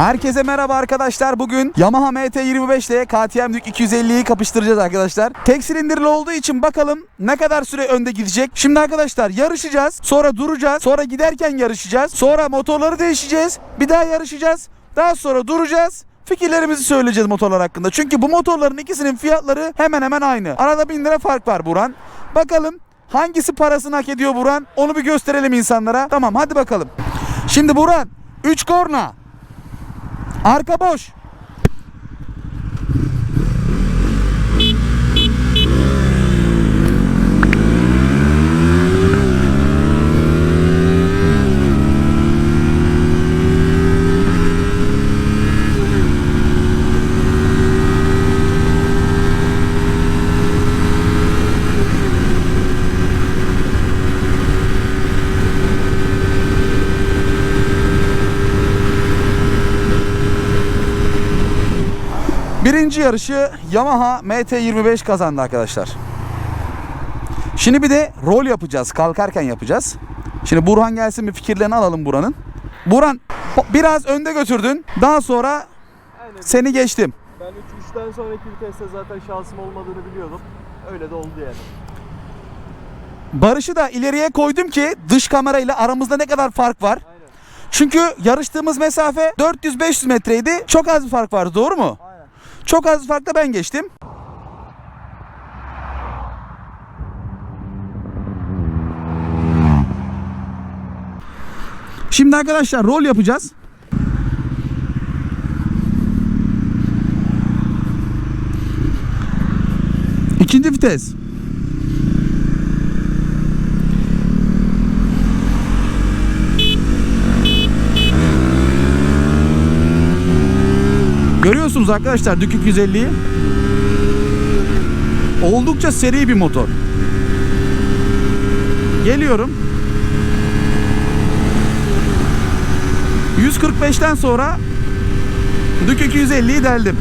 Herkese merhaba arkadaşlar. Bugün Yamaha MT25 ile KTM Duke 250'yi kapıştıracağız arkadaşlar. Tek silindirli olduğu için bakalım ne kadar süre önde gidecek. Şimdi arkadaşlar yarışacağız. Sonra duracağız. Sonra giderken yarışacağız. Sonra motorları değişeceğiz. Bir daha yarışacağız. Daha sonra duracağız. Fikirlerimizi söyleyeceğiz motorlar hakkında. Çünkü bu motorların ikisinin fiyatları hemen hemen aynı. Arada 1000 lira fark var Buran. Bakalım hangisi parasını hak ediyor Buran? Onu bir gösterelim insanlara. Tamam hadi bakalım. Şimdi Buran 3 korna. Arka boş. Yarışı Yamaha MT25 kazandı arkadaşlar. Şimdi bir de rol yapacağız. Kalkarken yapacağız. Şimdi Burhan gelsin bir fikirlerini alalım Burhan'ın. Burhan po- biraz önde götürdün. Daha sonra Aynen. seni geçtim. Ben 3-3'ten sonraki viteste zaten şansım olmadığını biliyordum. Öyle de oldu yani. Barış'ı da ileriye koydum ki dış kamerayla aramızda ne kadar fark var. Aynen. Çünkü yarıştığımız mesafe 400-500 metreydi. Çok az bir fark vardı doğru mu? Aynen. Çok az farkla ben geçtim. Şimdi arkadaşlar rol yapacağız. İkinci vites. Görüyorsunuz arkadaşlar Duke 250'yi. Oldukça seri bir motor. Geliyorum. 145'ten sonra Duke 250'yi deldim.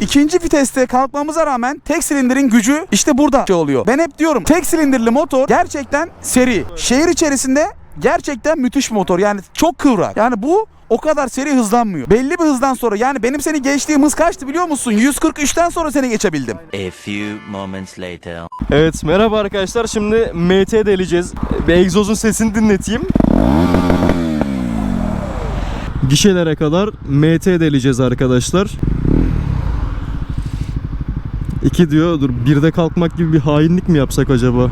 İkinci viteste kalkmamıza rağmen tek silindirin gücü işte burada şey oluyor. Ben hep diyorum tek silindirli motor gerçekten seri. Şehir içerisinde gerçekten müthiş bir motor. Yani çok kıvrak. Yani bu o kadar seri hızlanmıyor. Belli bir hızdan sonra yani benim seni geçtiğim hız kaçtı biliyor musun? 143'ten sonra seni geçebildim. A few moments later. Evet merhaba arkadaşlar şimdi MT deleceğiz. Bir egzozun sesini dinleteyim. Gişelere kadar MT deleceğiz arkadaşlar. 2 diyor. Dur birde kalkmak gibi bir hainlik mi yapsak acaba?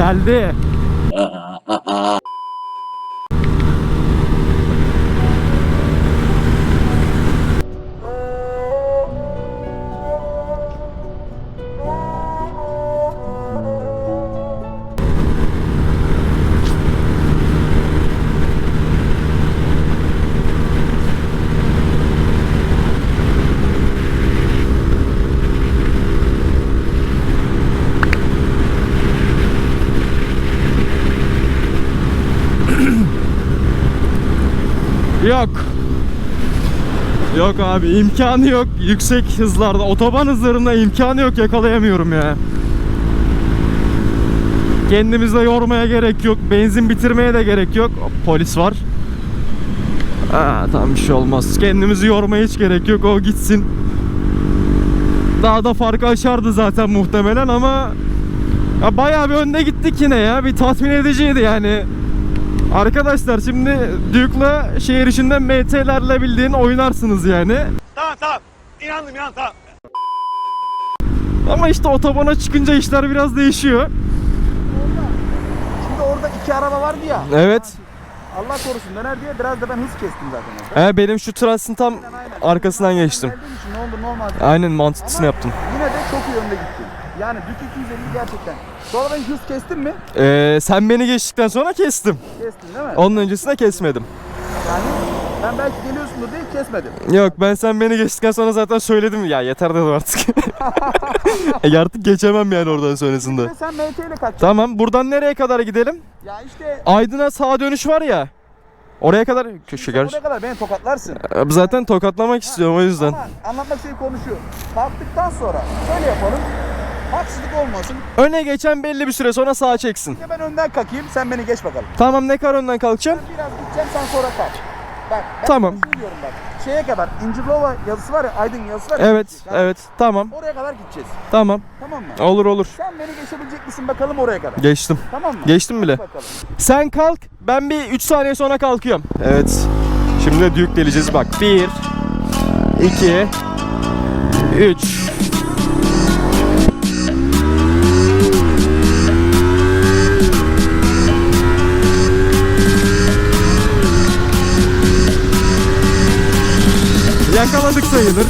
Geldi. Yok. Yok abi imkanı yok yüksek hızlarda otoban hızlarında imkanı yok yakalayamıyorum ya. Kendimizi de yormaya gerek yok. Benzin bitirmeye de gerek yok. Polis var. Aa, tamam bir şey olmaz. Kendimizi yormaya hiç gerek yok. O gitsin. Daha da farkı aşardı zaten muhtemelen ama ya bayağı bir önde gittik yine ya. Bir tatmin ediciydi yani. Arkadaşlar şimdi Duke'la şehir içinde MT'lerle bildiğin oynarsınız yani. Tamam tamam. İnandım inandım tamam. Ama işte otobana çıkınca işler biraz değişiyor. Şimdi orada iki araba vardı ya. Evet. Allah korusun döner diye biraz da ben hız kestim zaten. He benim şu Trans'ın tam Aynen, aynen. arkasından geçtim. Geldiğim için ne olur ne olmaz. Aynen mantıklısını yaptım. Yine de çok iyi önde gittin. Yani Dük 250 gerçekten. Sonra ben hız kestin mi? Ee, sen beni geçtikten sonra kestim. Kestin değil mi? Onun öncesinde kesmedim. Yani ben belki geliyorsundur diye kesmedim. Yok ben sen beni geçtikten sonra zaten söyledim ya yeter dedim artık. e artık geçemem yani oradan sonrasında. Ve sen MT ile kaçacaksın. Tamam buradan nereye kadar gidelim? Ya işte Aydın'a sağa dönüş var ya. Oraya kadar köşe gerçi. buraya kadar beni tokatlarsın. Zaten tokatlamak istiyorum o yüzden. Ama anlatmak istediğim konu şu. Kalktıktan sonra şöyle yapalım. Haksızlık olmasın. Öne geçen belli bir süre sonra sağa çeksin. Ya ben önden kalkayım sen beni geç bakalım. Tamam ne kadar önden kalkacaksın? Ben biraz gideceğim sen sonra kalk. Bak ben Tamam. diyorum bak. Şeye kadar İncirlova yazısı var ya Aydın yazısı var ya. Evet, Kalk. evet. Tamam, Oraya kadar gideceğiz. tamam. Tamam mı? Olur olur. Sen beni geçebilecek misin bakalım oraya kadar. Geçtim. Tamam mı? Geçtim bile. Bakalım. Sen kalk, ben bir 3 saniye sonra kalkıyorum. Evet. Şimdi de düğük deleceğiz bak. 1 2 3 Yakaladık sayılır.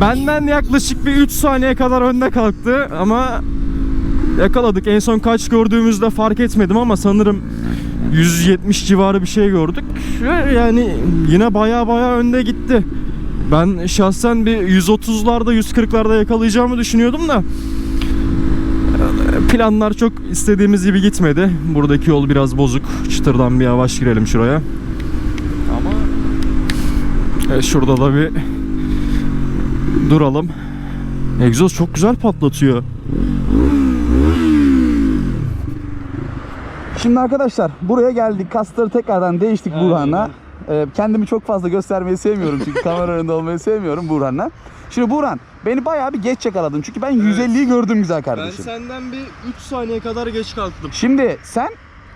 Benden yaklaşık bir 3 saniye kadar önde kalktı ama yakaladık. En son kaç gördüğümüzde fark etmedim ama sanırım 170 civarı bir şey gördük. Yani yine baya baya önde gitti. Ben şahsen bir 130'larda 140'larda yakalayacağımı düşünüyordum da planlar çok istediğimiz gibi gitmedi. Buradaki yol biraz bozuk. Çıtırdan bir yavaş girelim şuraya. Ama e, şurada da bir duralım. Egzoz çok güzel patlatıyor. Şimdi arkadaşlar buraya geldik. Kasları tekrardan değiştik Burhan'la. Ee, kendimi çok fazla göstermeyi sevmiyorum çünkü kamera önünde olmayı sevmiyorum Burhan'la. Şimdi Burhan beni bayağı bir geç yakaladın çünkü ben 150'yi gördüm güzel kardeşim. senden bir 3 saniye kadar geç kalktım. Şimdi sen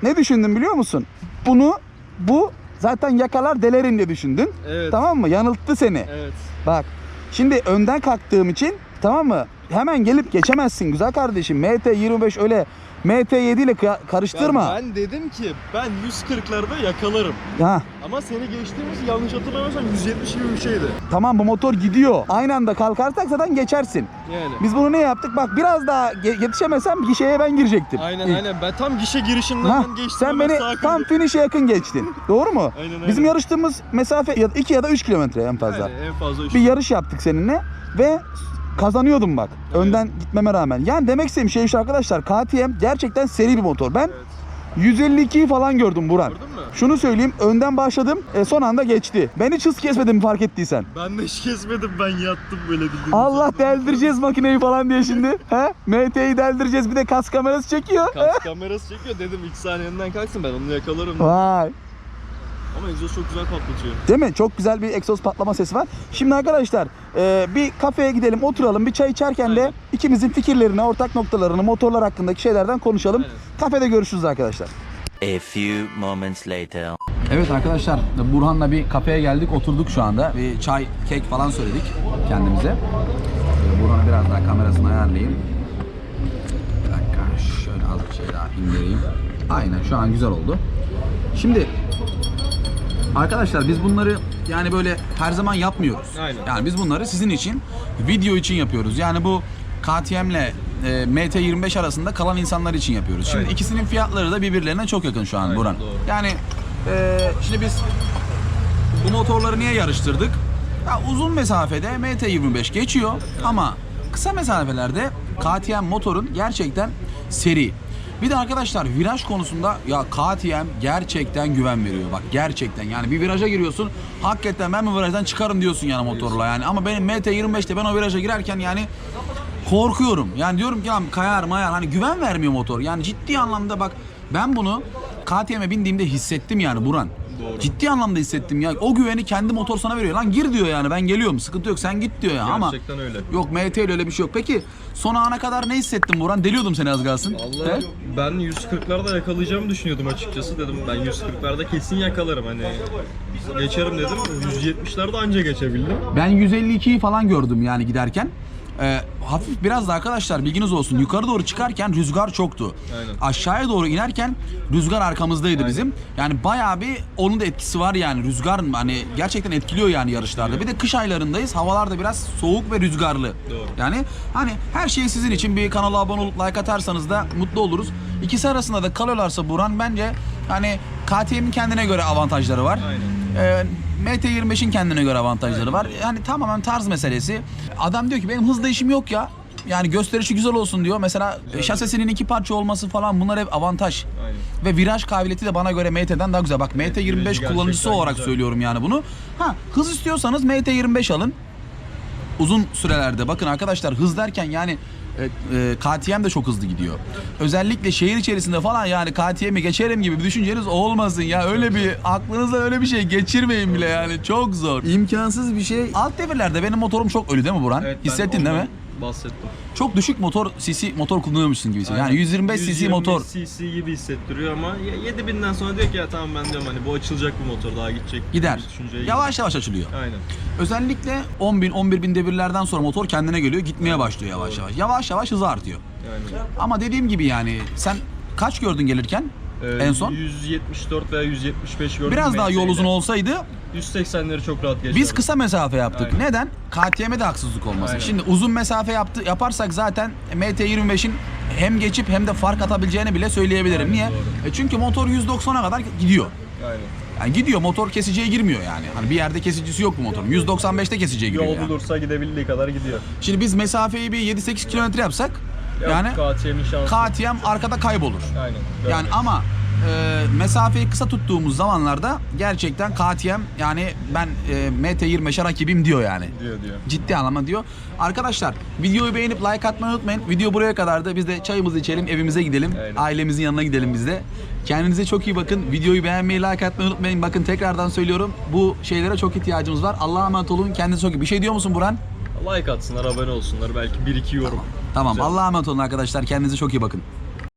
ne düşündün biliyor musun? Bunu bu zaten yakalar delerin diye düşündün. Evet. Tamam mı? Yanılttı seni. Evet. Bak şimdi önden kalktığım için tamam mı? Hemen gelip geçemezsin güzel kardeşim. MT25 öyle MT7 ile kıya- karıştırma. Ben dedim ki ben 140'larda yakalarım. Ha, Ama seni geçtiğimiz yanlış hatırlamıyorsam 170 gibi bir şeydi. tamam bu motor gidiyor. Aynı anda kalkarsak zaten geçersin. Yani. Biz bunu ne yaptık? Bak biraz daha ge- yetişemesem gişeye ben girecektim. Aynen İlk. aynen. Ben tam gişe girişinden Ha, ben geçtim. sen hemen beni sağa tam kırdım. finish'e yakın geçtin. Doğru mu? Aynen, aynen. Bizim yarıştığımız mesafe 2 ya da 3 kilometre en fazla. Aynen, en fazla üç. Bir yarış yaptık seninle ve kazanıyordum bak. Önden gitmeme rağmen. Yani demek istediğim şey şu arkadaşlar. KTM gerçekten seri bir motor. Ben 152'yi falan gördüm mü? Şunu söyleyeyim. Önden başladım. E, son anda geçti. Ben hiç hız kesmedim fark ettiysen. Ben de hiç kesmedim ben yattım böyle bildiğin. Allah deldireceğiz makineyi falan diye şimdi. He? MT'yi deldireceğiz. Bir de kas kamerası çekiyor. Kas kamerası çekiyor dedim ilk saniyenden kalksın ben onu yakalarım. Vay. Ama egzoz çok güzel patlatıyor. Değil mi? Çok güzel bir egzoz patlama sesi var. Şimdi arkadaşlar e, bir kafeye gidelim oturalım bir çay içerken de Aynen. ikimizin fikirlerini, ortak noktalarını, motorlar hakkındaki şeylerden konuşalım. Aynen. Kafede görüşürüz arkadaşlar. A few moments later. Evet arkadaşlar Burhan'la bir kafeye geldik oturduk şu anda. Bir çay, kek falan söyledik kendimize. Burhan'a biraz daha kamerasını ayarlayayım. Bir dakika şöyle az bir şey daha indireyim. Aynen şu an güzel oldu. Şimdi arkadaşlar biz bunları yani böyle her zaman yapmıyoruz. Aynen. Yani biz bunları sizin için video için yapıyoruz. Yani bu KTM ile e, MT25 arasında kalan insanlar için yapıyoruz. Şimdi Aynen. ikisinin fiyatları da birbirlerine çok yakın şu an Aynen, Burhan. doğru. Yani e, şimdi biz bu motorları niye yarıştırdık? Ya uzun mesafede MT25 geçiyor ama kısa mesafelerde KTM motorun gerçekten seri. Bir de arkadaşlar viraj konusunda ya KTM gerçekten güven veriyor. Bak gerçekten yani bir viraja giriyorsun. Hakikaten ben bu virajdan çıkarım diyorsun yani motorla yani. Ama benim MT25'te ben o viraja girerken yani korkuyorum. Yani diyorum ki lan kayar mayar hani güven vermiyor motor. Yani ciddi anlamda bak ben bunu KTM'e bindiğimde hissettim yani Buran. Ciddi anlamda hissettim ya. O güveni kendi motor sana veriyor. Lan gir diyor yani ben geliyorum sıkıntı yok sen git diyor ya ama. Gerçekten öyle. Yok MT ile öyle bir şey yok. Peki son ana kadar ne hissettin Buran? Deliyordum seni az kalsın. Vallahi He? ben 140'larda yakalayacağımı düşünüyordum açıkçası dedim ben 140'larda kesin yakalarım hani geçerim dedim 170'lerde anca geçebildim. Ben 152'yi falan gördüm yani giderken. Ee, hafif biraz da arkadaşlar bilginiz olsun yukarı doğru çıkarken rüzgar çoktu. Aynen. Aşağıya doğru inerken rüzgar arkamızdaydı Aynen. bizim. Yani bayağı bir onun da etkisi var yani rüzgar hani gerçekten etkiliyor yani yarışlarda. Bir de kış aylarındayız. Havalar da biraz soğuk ve rüzgarlı. Doğru. Yani hani her şey sizin için bir kanala abone olup like atarsanız da mutlu oluruz. İkisi arasında da kalıyorlarsa Buran bence hani KTM'in kendine göre avantajları var. Aynen. Ee, MT25'in kendine göre avantajları var. Yani tamamen tarz meselesi. Adam diyor ki benim hızla işim yok ya. Yani gösterişi güzel olsun diyor. Mesela şasisinin iki parça olması falan bunlar hep avantaj. Aynen. Ve viraj kabiliyeti de bana göre MT'den daha güzel. Bak MT25 virajı kullanıcısı olarak söylüyorum yani bunu. Ha hız istiyorsanız MT25 alın. Uzun sürelerde bakın arkadaşlar hız derken yani e, e, KTM de çok hızlı gidiyor. Özellikle şehir içerisinde falan yani KTM'i geçerim gibi bir düşünceniz olmasın ya. Öyle bir aklınızda öyle bir şey geçirmeyin bile yani. Çok zor. İmkansız bir şey. Alt devirlerde benim motorum çok ölü değil mi Burhan? Evet, ben Hissettin değil mi? Bahsettim. Çok düşük motor cc motor kullanıyormuşsun gibi. Yani 125 cc motor. cc gibi hissettiriyor ama ya- 7000'den sonra diyor ki ya tamam ben diyorum hani bu açılacak bu motor daha gidecek. Gider. Yavaş yavaş açılıyor. Aynen. Özellikle 10 bin 11 bin devirlerden sonra motor kendine geliyor. Gitmeye başlıyor yavaş yavaş. Yavaş yavaş hızı artıyor. Aynen. Ama dediğim gibi yani sen kaç gördün gelirken? Ee, en son? 174 veya 175 gördüm. Biraz daha yol uzun olsaydı 180'leri çok rahat geçerdim. biz kısa mesafe yaptık. Aynen. Neden? KTM'de haksızlık olmasın. Aynen. Şimdi uzun mesafe yaptı, yaparsak zaten MT25'in hem geçip hem de fark atabileceğini bile söyleyebilirim. Aynen, Niye? doğru. E çünkü motor 190'a kadar gidiyor. Aynen. Yani gidiyor motor kesiciye girmiyor yani. Hani bir yerde kesicisi yok bu motorun. 195'te kesiciye giriyor Yol yani. bulursa gidebildiği kadar gidiyor. Şimdi biz mesafeyi bir 7-8 kilometre yapsak Yok, yani KTM'in şansı. KTM arkada kaybolur. Aynen. Yani görmeyiz. ama e, mesafeyi kısa tuttuğumuz zamanlarda gerçekten KTM yani ben e, MT25'e rakibim diyor yani. diyor diyor. Ciddi anlamda diyor. Arkadaşlar videoyu beğenip like atmayı unutmayın. Video buraya kadardı. Biz de çayımızı içelim, evimize gidelim. Aynen. Ailemizin yanına gidelim biz de. Kendinize çok iyi bakın. Videoyu beğenmeyi, like atmayı unutmayın. Bakın tekrardan söylüyorum. Bu şeylere çok ihtiyacımız var. Allah'a emanet olun. Kendinize çok iyi. Bir şey diyor musun Burhan? Like atsınlar, abone olsunlar. Belki 1-2 yorum. Tamam. Güzel. Allah'a emanet olun arkadaşlar. Kendinize çok iyi bakın.